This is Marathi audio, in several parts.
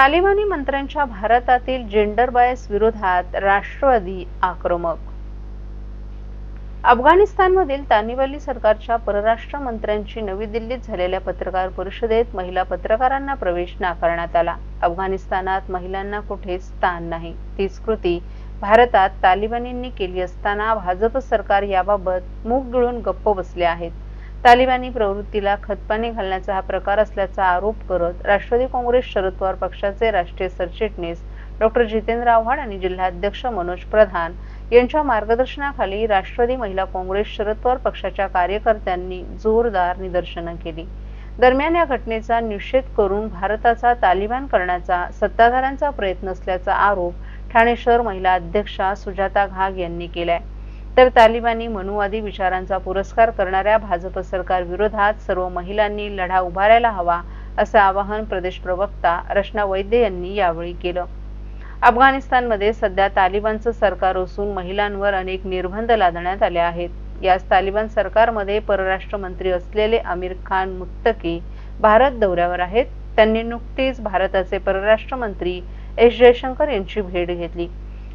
तालिबानी मंत्र्यांच्या भारतातील जेंडर बायस विरोधात राष्ट्रवादी आक्रमक. अफगाणिस्तानमधील तालिबानी सरकारच्या परराष्ट्र मंत्र्यांची नवी दिल्लीत झालेल्या पत्रकार परिषदेत महिला पत्रकारांना प्रवेश नाकारण्यात आला. अफगाणिस्तानात महिलांना कुठेच स्थान नाही तीच कृती भारतात तालिबानींनी केली असताना भाजप सरकार याबाबत मूग गिळून गप्प बसले आहेत. तालिबानी प्रवृत्तीला खतपाणी घालण्याचा हा प्रकार असल्याचा आरोप करत राष्ट्रवादी काँग्रेस शरद पवार पक्षाचे राष्ट्रीय सरचिटणीस डॉक्टर जितेंद्र आव्हाड आणि जिल्हाध्यक्ष मनोज प्रधान यांच्या मार्गदर्शनाखाली राष्ट्रवादी महिला काँग्रेस शरद पवार पक्षाच्या कार्यकर्त्यांनी जोरदार निदर्शनं केली. दरम्यान या घटनेचा निषेध करून भारताचा तालिबान करण्याचा सत्ताधाऱ्यांचा प्रयत्न असल्याचा आरोप ठाणे शहर महिला अध्यक्षा सुजाता घाग यांनी केलाय. तर तालिबानी मनुवादी विचारांचा पुरस्कार करणाऱ्या भाजप सरकार विरोधात सर्व महिलांनी लढा उभारायला हवा असं आवाहन प्रदेश प्रवक्ता रचना वैद्य यांनी यावेळी केलं. अफगाणिस्तानमध्ये सध्या तालिबानचं सरकार असून महिलांवर अनेक निर्बंध लादण्यात आले आहेत. याच तालिबान सरकारमध्ये परराष्ट्र मंत्री असलेले आमिर खान मुत्तकी भारत दौऱ्यावर आहेत. त्यांनी नुकतीच भारताचे परराष्ट्र मंत्री एस जयशंकर यांची भेट घेतली.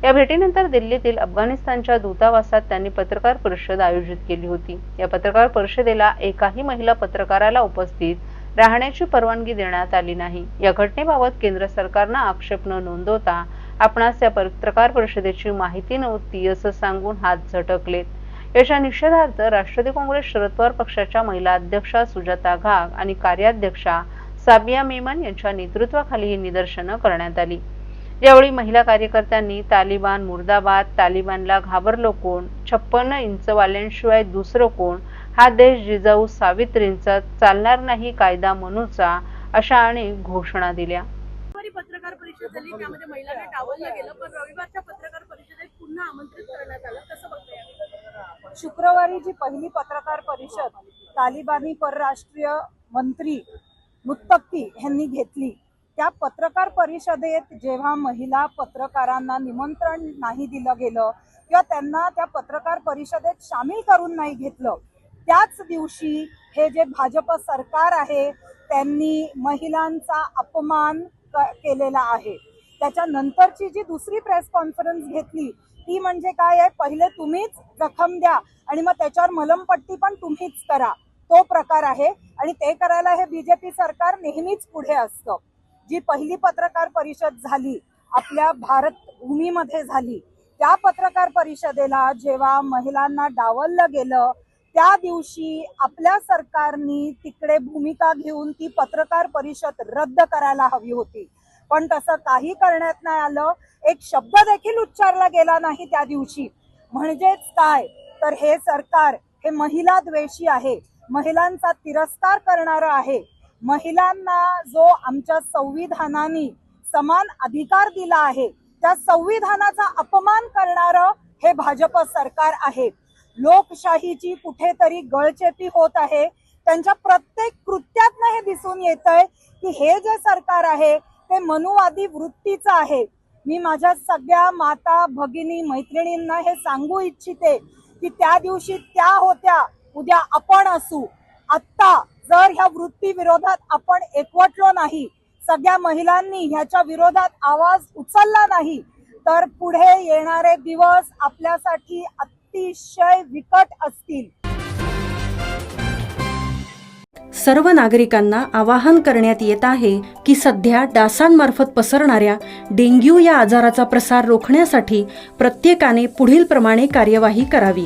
या भेटीनंतर दिल्लीतील अफगाणिस्तानच्या दूतावासात त्यांनी पत्रकार परिषद आयोजित केली होती. या पत्रकार परिषदेला एकाही महिला पत्रकाराला उपस्थित राहण्याची परवानगी देण्यात आली नाही. या घटनेबाबत केंद्र सरकारनं आक्षेप न नोंदवता आपणास या पत्रकार परिषदेची माहिती नव्हती असं सांगून हात झटकलेत याच्या निषेधार्थ राष्ट्रवादी काँग्रेस शरद पवार पक्षाच्या महिला अध्यक्षा सुजाता घाग आणि कार्याध्यक्षा साबिया मेमन यांच्या नेतृत्वाखाली ही निदर्शनं करण्यात आली. यावेळी महिला कार्यकर्त्यांनी तालिबान मुर्दाबाद तालिबानला घाबरलो कोण? छप्पन्न इंचवाल्यांशिवाय दुसरं कोण? हा देश जिजाऊ सावित्रींचा चालणार नाही कायदा मनूचा अशा अनेक घोषणा दिल्या. शुक्रवारी पत्रकार परिषद झाली त्यामध्ये महिलांना डावललं गेलं पण रविवारच्या पत्रकार परिषदेत पुन्हा आमंत्रित करण्यात आलं. कसं बघताय शुक्रवारी जी पहिली पत्रकार परिषद तालिबानी परराष्ट्रीय मंत्री मुत्तकी यांनी घेतली त्या पत्रकार परिषदेत जेव्हा महिला पत्रकारांना निमंत्रण नाही दिलं गेलं किंवा त्यांना त्या पत्रकार परिषदेत सामील करून नाही घेतलं त्याच दिवशी हे जे भाजप सरकार आहे त्यांनी महिलांचा अपमान केलेला आहे. त्याच्यानंतरची जी दुसरी प्रेस कॉन्फरन्स घेतली ती म्हणजे काय आहे? पहिले तुम्हीच जखम द्या आणि मग त्याच्यावर मलमपट्टी पण तुम्हीच करा. तो प्रकार आहे आणि ते करायला हे बीजेपी सरकार नेहमीच पुढे असतं. जी पहिली पत्रकार परिषद झाली आपल्या भारत भूमीमध्ये झाली त्या पत्रकार परिषदेला जेव्हा महिलांना डावललं गेलं त्या दिवशी आपल्या सरकारनी तिकडे भूमिका घेऊन ती पत्रकार परिषद रद्द करायला हवी होती. पण तसं काही करण्यात नाही आलं. एक शब्द देखील उच्चारला गेला नाही त्या दिवशी. म्हणजेच काय? तर हे सरकार हे महिला द्वेषी आहे. महिलांचा तिरस्कार करणारं आहे. महिलांना जो आमच्या संविधानाने समान अधिकार दिला आहे त्या संविधानाचा अपमान करणारं हे भाजप सरकार आहे. लोकशाहीची कुठेतरी गळचेपी होत आहे. त्यांच्या प्रत्येक कृत्यातनं हे दिसून येत आहे की हे जे सरकार आहे ते मनुवादी वृत्तीचं आहे. मी माझ्या सगळ्या माता भगिनी मैत्रिणींना हे सांगू इच्छिते की त्या दिवशी त्या होत्या उद्या आपण असू. आत्ता जर ह्या वृत्ती विरोधात आपण एकवटलो नाही सगळ्या महिलांनी ह्याच्या विरोधात आवाज उचलला नाही तर पुढे येणारे दिवस आपल्यासाठी अतिशय विकट असतील. सर्व नागरिकांना आवाहन करण्यात येत आहे की सध्या डासांमार्फत पसरणाऱ्या डेंग्यू या आजाराचा प्रसार रोखण्यासाठी प्रत्येकाने पुढील प्रमाणे कार्यवाही करावी.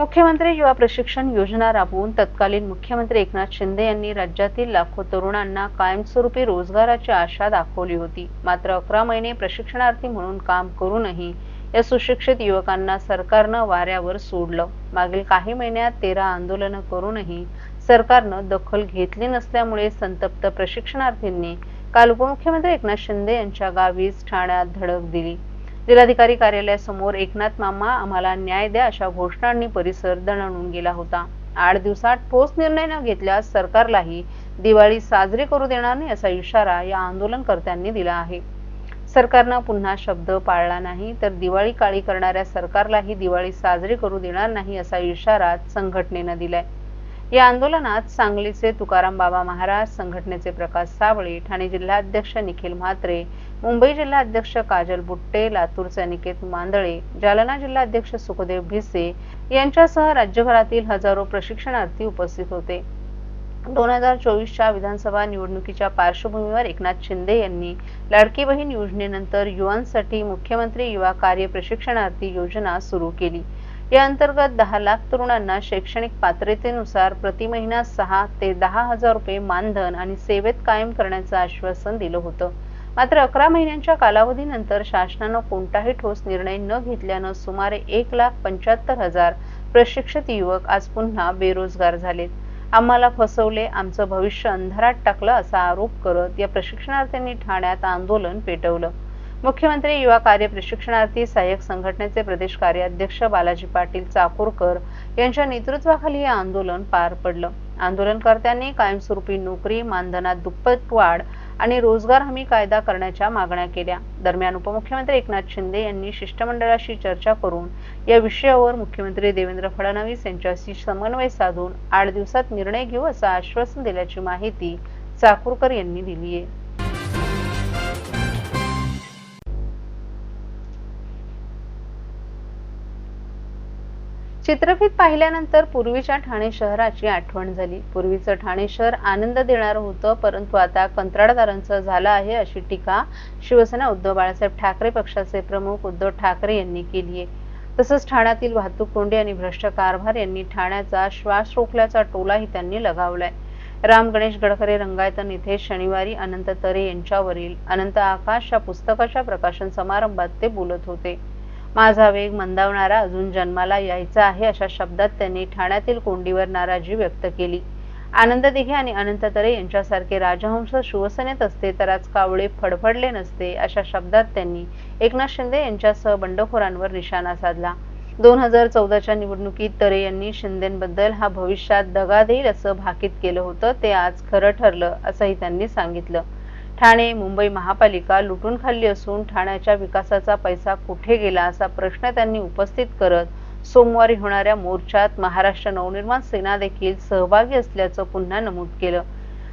मुख्यमंत्री युवा प्रशिक्षण योजना राबवून तत्कालीन मुख्यमंत्री एकनाथ शिंदे यांनी राज्यातील लाखो तरुणांना कायमस्वरूपी रोजगाराची आशा दाखवली होती. मात्र अकरा महिने प्रशिक्षणार्थी म्हणून काम करूनही या सुशिक्षित युवकांना सरकारनं वाऱ्यावर सोडलं. मागील काही महिन्यात तेरा आंदोलनं करूनही सरकारनं दखल घेतली नसल्यामुळे संतप्त प्रशिक्षणार्थींनी काल उपमुख्यमंत्री एकनाथ शिंदे यांच्या गावीच ठाण्यात धडक दिली. जिल्हाधिकारी कार्यालयासमोर एकनाथ मामा आम्हाला न्याय द्या अशा घोषणांनी परिसर दणाणून गेला होता. आठ दिवसात ठोस निर्णय न घेतल्यास सरकारलाही दिवाळी साजरी करू देणार नाही असा इशारा या आंदोलनकर्त्यांनी दिला आहे. सरकारनं पुन्हा शब्द पाळला नाही तर दिवाळी काळी करणाऱ्या सरकारलाही दिवाळी साजरी करू देणार नाही असा इशारा संघटनेनं दिलाय. या आंदोलनात सांगलीचे तुकाराम बाबा महाराज संघटनेचे प्रकाश सावळी ठाणे जिल्हाध्यक्ष निखिल म्हात्रे मुंबई जिल्हाध्यक्ष काजल बुट्टे लातूरचे अनिकेत मांदळे जालना जिल्हाध्यक्ष सुखदेव भिसे यांच्यासह राज्यभरातील हजारो प्रशिक्षणार्थी उपस्थित होते. दोन हजार चोवीसच्या विधानसभा निवडणुकीच्या पार्श्वभूमीवर एकनाथ शिंदे यांनी लाडकी बहीण योजनेनंतर युवांसाठी मुख्यमंत्री युवा कार्य प्रशिक्षणार्थी योजना सुरू केली. या अंतर्गत दहा लाख तरुणांना शैक्षणिक पात्रतेनुसार प्रति महिना सहा ते दहा हजार रुपये मानधन आणि सेवेत कायम करण्याचं आश्वासन दिलं होतं. मात्र अकरा महिन्यांच्या कालावधीनंतर शासनानं कोणताही ठोस निर्णय न घेतल्यानं सुमारे एक लाख पंच्याहत्तर हजार प्रशिक्षित युवक आज पुन्हा बेरोजगार झालेत. आम्हाला फसवले आमचं भविष्य अंधारात टाकलं असा आरोप करत या प्रशिक्षणार्थ्यांनी ठाण्यात आंदोलन पेटवलं. मुख्यमंत्री युवा कार्य प्रशिक्षणार्थी सहाय्यक संघटनेचे प्रदेश कार्याध्यक्ष बालाजी पाटील चाकूरकर यांच्या नेतृत्वाखाली हे आंदोलन पार पडलं. आंदोलनकर्त्यांनी कायमस्वरूपी नोकरी मानधनात दुप्पट वाढ आणि रोजगार हमी कायदा करण्याच्या मागण्या केल्या. दरम्यान उपमुख्यमंत्री एकनाथ शिंदे यांनी शिष्टमंडळाशी चर्चा करून या विषयावर मुख्यमंत्री देवेंद्र फडणवीस यांच्याशी समन्वय साधून आठ दिवसात निर्णय घेऊ असं आश्वासन दिल्याची माहिती चाकूरकर यांनी दिली आहे चित्रफित पाहिल्यानंतर पूर्वीच्या ठाणे शहराची आठवण झाली. पूर्वीचं ठाणे शहर आनंद देणारं होतं परंतु आता कंत्राटदारांचं झालं आहे अशी टीका शिवसेना उद्धव बाळासाहेब ठाकरे पक्षाचे प्रमुख उद्धव ठाकरे यांनी केली आहे. तसंच ठाण्यातील वाहतूक कोंडी आणि भ्रष्ट कारभार यांनी ठाण्याचा श्वास रोखल्याचा टोलाही त्यांनी लगावलाय. राम गणेश गडकरे रंगायतन इथे शनिवारी अनंत तरे यांच्यावरील अनंत आकाश या पुस्तकाच्या प्रकाशन समारंभात ते बोलत होते. माझा वेग मंदावणारा अजून जन्माला यायचा आहे अशा शब्दात त्यांनी ठाण्यातील कोंडीवर नाराजी व्यक्त केली. आनंद दिघे आणि अनंत तरे यांच्यासारखे राजहंस शिवसेनेत असते तर आज कावळे फडफडले नसते अशा शब्दात त्यांनी एकनाथ शिंदे यांच्यासह बंडखोरांवर निशाणा साधला. दोन हजार चौदाच्या निवडणुकीत तरे यांनी शिंदेबद्दल हा भविष्यात दगा देईल असं भाकीत केलं होतं ते आज खरं ठरलं असंही त्यांनी सांगितलं. ठाणे मुंबई महापालिका लुटून खाल्ली असून ठाण्याच्या विकासाचा पैसा कुठे गेला असा प्रश्न त्यांनी उपस्थित करत सोमवारी होणाऱ्या मोर्चात महाराष्ट्र नवनिर्माण सेना देखील सहभागी असल्याचं पुन्हा नमूद केलं.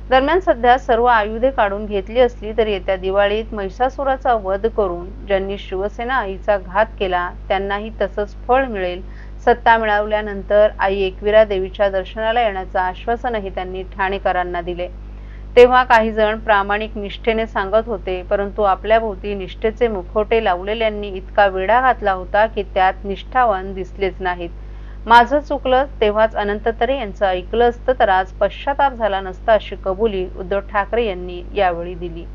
दरम्यान सध्या सर्व आयुधे काढून घेतली असली तरी येत्या दिवाळीत महिषासुराचा वध करून ज्यांनी शिवसेना आईचा घात केला त्यांनाही तसंच फळ मिळेल सत्ता मिळवल्यानंतर आई एकविरा देवीच्या दर्शनाला येण्याचं आश्वासनही त्यांनी ठाणेकरांना दिले. तेव्हा काही जण प्रामाणिक निष्ठेने सांगत होते परंतु आपल्या भोवती निष्ठेचे मुखवटे लावलेल्यांनी इतका वेढा घातला होता की त्यात निष्ठावान दिसलेच नाहीत. माझं चुकलं तेव्हाच अनंत तरे यांचं ऐकलं असतं तर आज पश्चाताप झाला नसता अशी कबुली उद्धव ठाकरे यांनी यावेळी दिली.